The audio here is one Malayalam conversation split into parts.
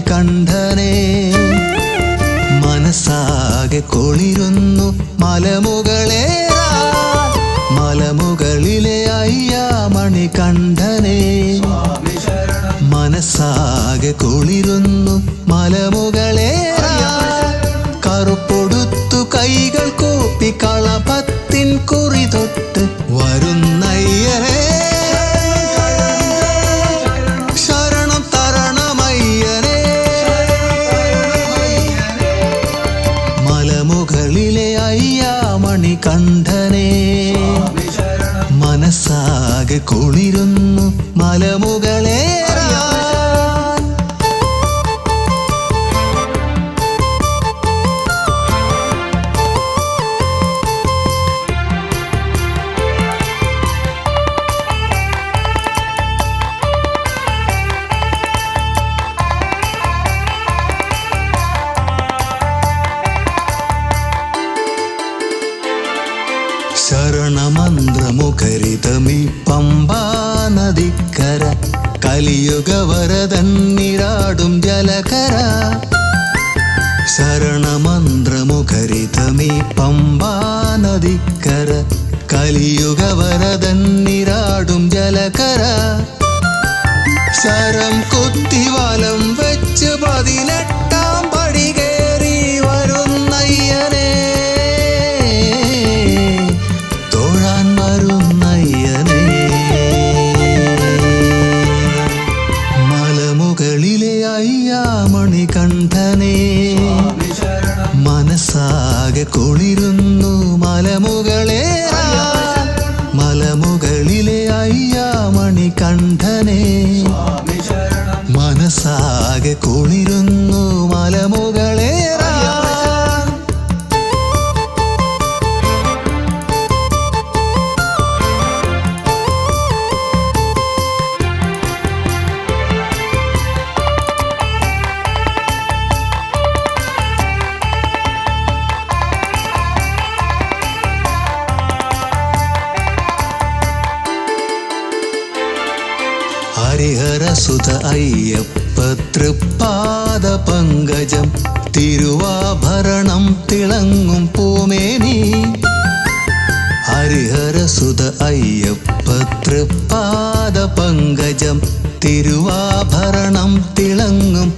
മണികണ്ഠനെ മനസ്സാകെ കൊളിരുന്നു മലമുകളെ മലമുകളിലെ അയ്യ മണികണ്ഠനെ മനസ്സാകെ കൊളിരുന്നു മലമുകളേറാൻ കണ്ഠനെ. മനസ്സാകെ കുളിരുന്നു മലമുകളേറാൻ പമ്പാ നദിക്കര കലിയുഗവരതന്നിരാടും ജലകര. ശരണമന്ത്രമുഖരിതമി പമ്പാ നദിക്കര കലിയുഗവരതന്നിരാടും ജലകര. ശരം കുത്തിവാലം വെച്ച് പതിനെട്ടാം കുളിരുന്നു മലമുകളെ മലമുകളിലെ അയ്യാമണി കണ്ഠനെ മനസ്സാകെ കുളിരുന്നു മലമുകളെ ഹരിഹരസുത അയ്യപ്പ തൃപ്പാദ പങ്കജം തിരുവാഭരണം തിളങ്ങും പൂമേനി. ഹരിഹരസുത അയ്യപ്പ തൃപ്പാദ പങ്കജം തിരുവാഭരണം തിളങ്ങും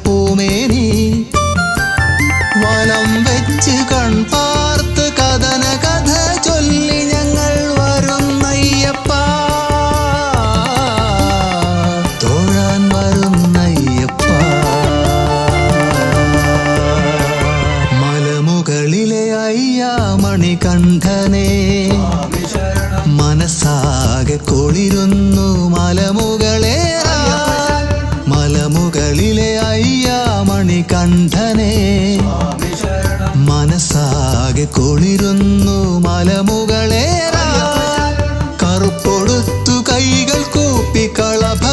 ആകെ കൊളിരുന്നു മലമുകളെ മലമുകളിലെ അയ്യ മണികണ്ഠനെ മനസ്സാകെ കൊളിരുന്നു മലമുകളെ കറുപ്പൊടുത്തു കൈകൾ കൂപ്പിക്കളഭ